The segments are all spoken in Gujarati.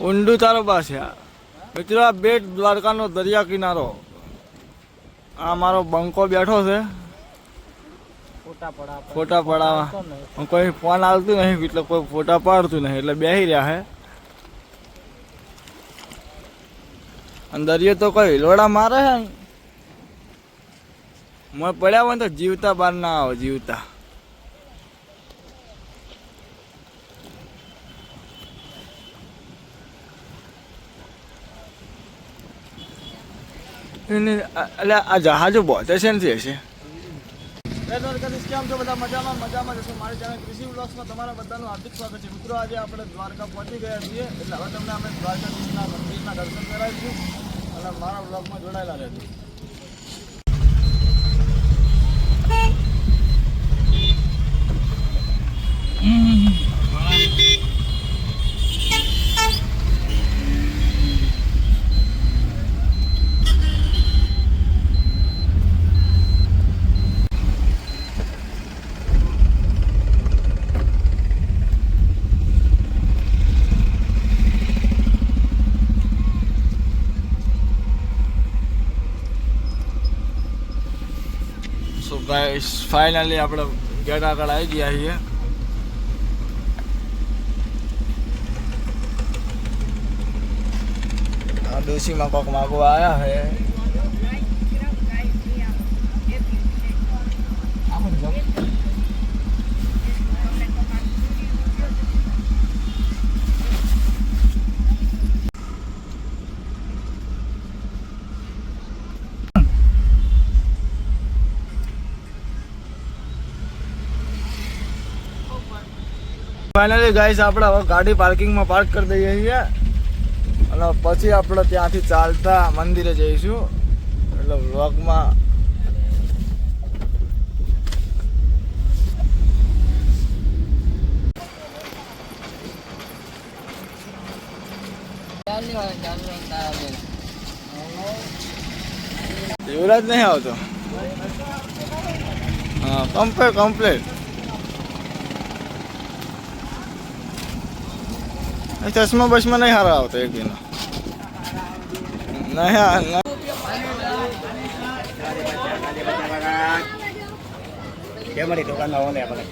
ઊંડું તારો પાસે. મિત્રો આ બેટ દ્વારકાનો દરિયા કિનારો. આ મારો બંકો બેઠો છે. ફોટા પડા. પડાવવા. હું કોઈ ફોન આવતું નહીં એટલે કોઈ ફોટા પાડતું નહીં એટલે બેસી રહ્યા હે. અને દરિયો તો કોઈ લોડા મારે હે મને પડ્યા હોય તો જીવતા બાર ના આવે જીવતા. એટલે આ જહાજો બોતે છે ને હશે કેમ છો બધા? મજામાં મજામાં જશો મારી ચેનલ કૃષિ બ્લોગ્સમાં તમારા બધાનું હાર્દિક સ્વાગત છે. મિત્રો આજે આપણે દ્વારકા પહોંચી ગયા છીએ. એટલે હવે તમને અમે દ્વારકાધીશના મંદિરના દર્શન કરાવીશું અને મારા બ્લોગમાં જોડાયેલા રહેજો. ગાઈસ ફાઇનલી આપણે ગેટ આગળ આવી ગયા છીએ. ડોસીમાં કોક માગવા આવ્યા હે. ફાઇનલી ગાઈસ આપણે હવે ગાડી પાર્કિંગમાં પાર્ક કરી દઈએ છીએ. અને પછી આપણે ત્યાંથી ચાલતા મંદિરે જઈશું. એટલે વ્લોગમાં યુવરાજ નહીં આવતો? હા કમ્પ્લેટ કમ્પ્લેટ ચશ્મા બસમાં નહીં હારો આવતો એક દિન નહીં આ- નહીં. કેમરી દુકાન ઓલે આપણે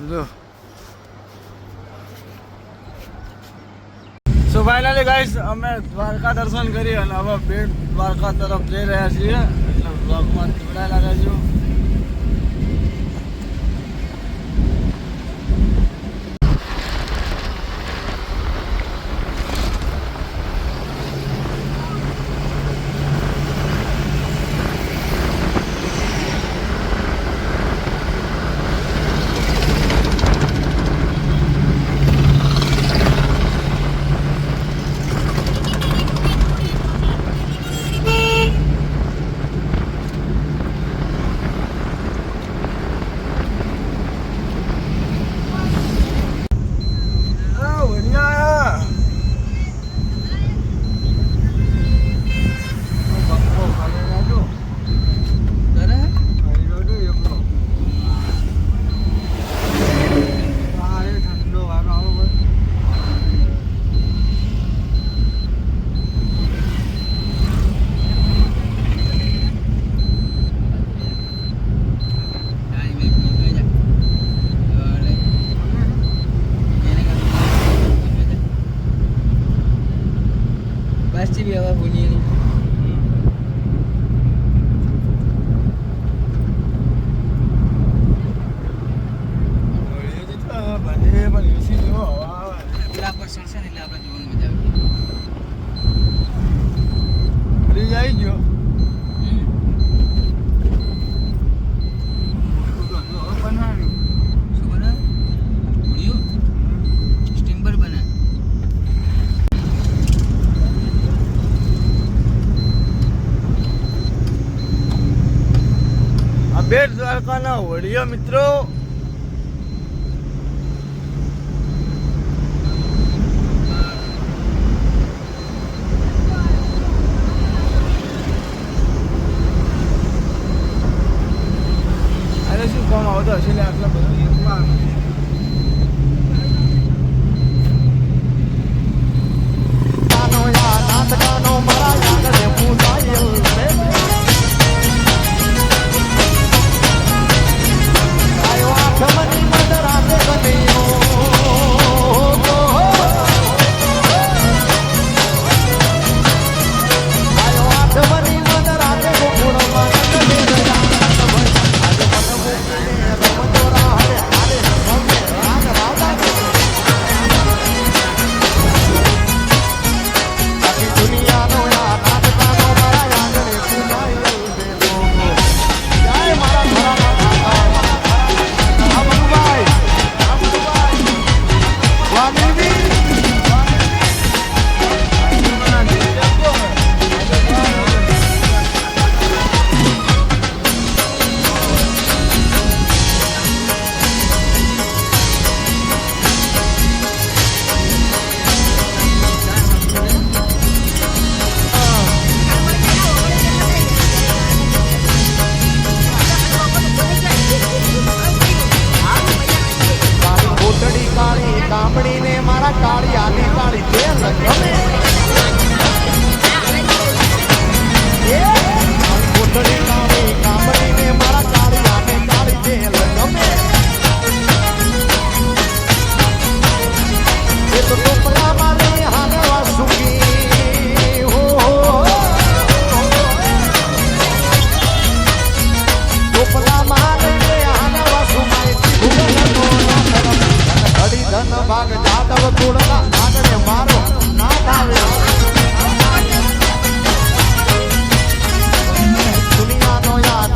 જો ફાઇનલી ગાઈસ અમે દ્વારકા દર્શન કરી અને હવે બેટ દ્વારકા તરફ જઈ રહ્યા છીએ. એટલે બ્લોગમાં જોડાયેલા રહેજો. તડકાના હોળીઓ મિત્રો. આવતો હશે આટલા બધા નાચ ગાનો મારા રે પૂજાયેલ that I've never made. ધન ભાગ જાદવ કુળના આગળ મારો ના આવે દુનિયાનો યા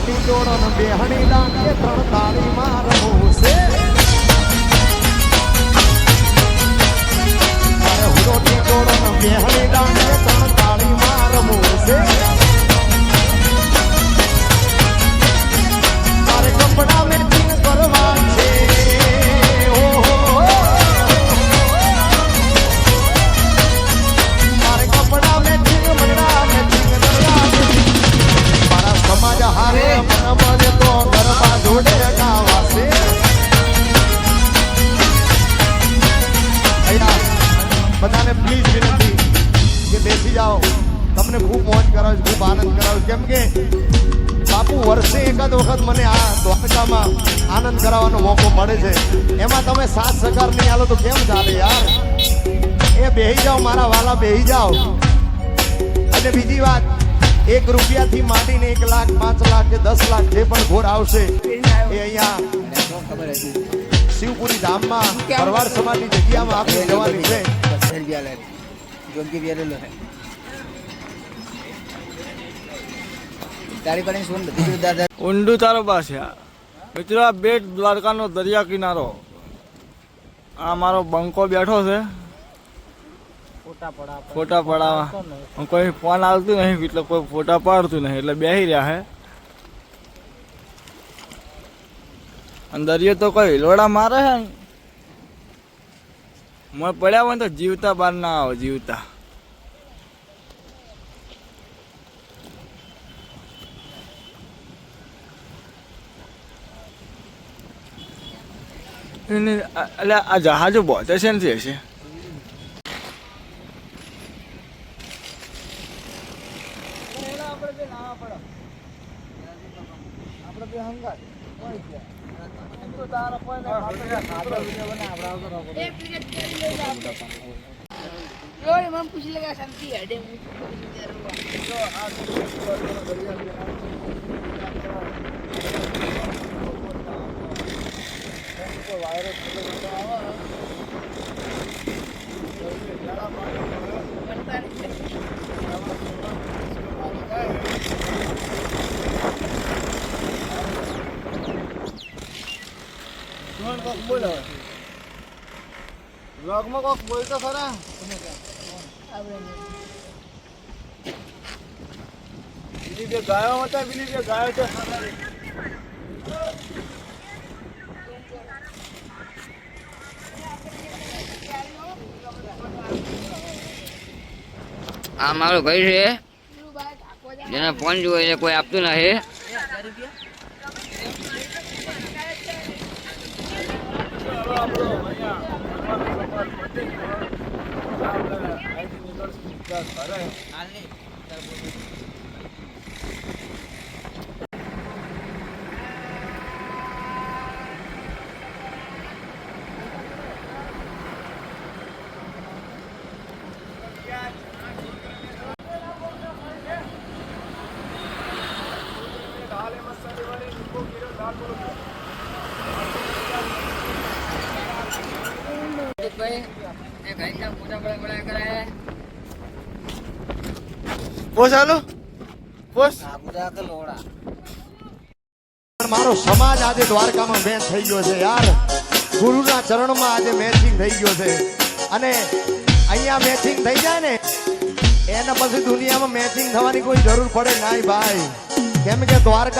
રોટી જોડન બેહણી દાંડીએ ત્રણ તાળી મારવું ખૂબ ખૂબ આનંદ કરાવું કેમ કે બાપુ વર્ષે એકાદ વખત મને આ દ્વારકામાં આનંદ કરાવવાનો મોકો મળે છે. એમાં તમે સાત સહકાર નહીં આલો તો કેમ ચાલે યાર? એ બેહી જાઓ મારા વાલા બેહી જાઓ. અને બીજી વાત એક રૂપિયાથી માંડીને એક લાખ પાંચ લાખ કે દસ લાખ જે પણ ઘોર આવશે એ અહીંયા શિવપુરી ધામમાં પરવાર સમાજની જગ્યામાં આપણે જવાની છે. તારી ઊંડું તારો પાસે મિત્રો, આ બેટ દ્વારકાનો દરિયા કિનારો. આ મારો બંકો બેઠો છે. ફોટા પડાવવા. કોઈ ફોન આવતું નહીં, એટલે કોઈ ફોટા પાડતું નહીં, એટલે બેસી રહ્યા છે અને દરિયો તો કોઈ લોડા મારે છે. મને પડ્યા હોય તો જીવતા બાર ના આવે, જીવતા. એટલે આ જહાજો બોતે છે ને હશે પૂછ લેગા શાંતિ હડે હું વ્લોગમાં કોક બોલતો ખરા આપણે પેલી બે ગાયો હતા પેલી બે ગાયો છે આ મારો ભાઈ છે. જેને ફોન જોવે છે કોઈ આપતું નથી. ભાઈ એ ઘરના મોટા હાલો. પણ મારો સમાજ આજે દ્વારકામાં મેચ થઈ ગયો છે, યાર. ગુરુના ચરણમાં આજે મેચિંગ થઈ ગયો છે. અને અહીંયા મેચિંગ થઈ જાય ને, એના પછી દુનિયામાં મેચિંગ થવાની કોઈ જરૂર પડે નહીં ભાઈ. કેમ કે દ્વારકા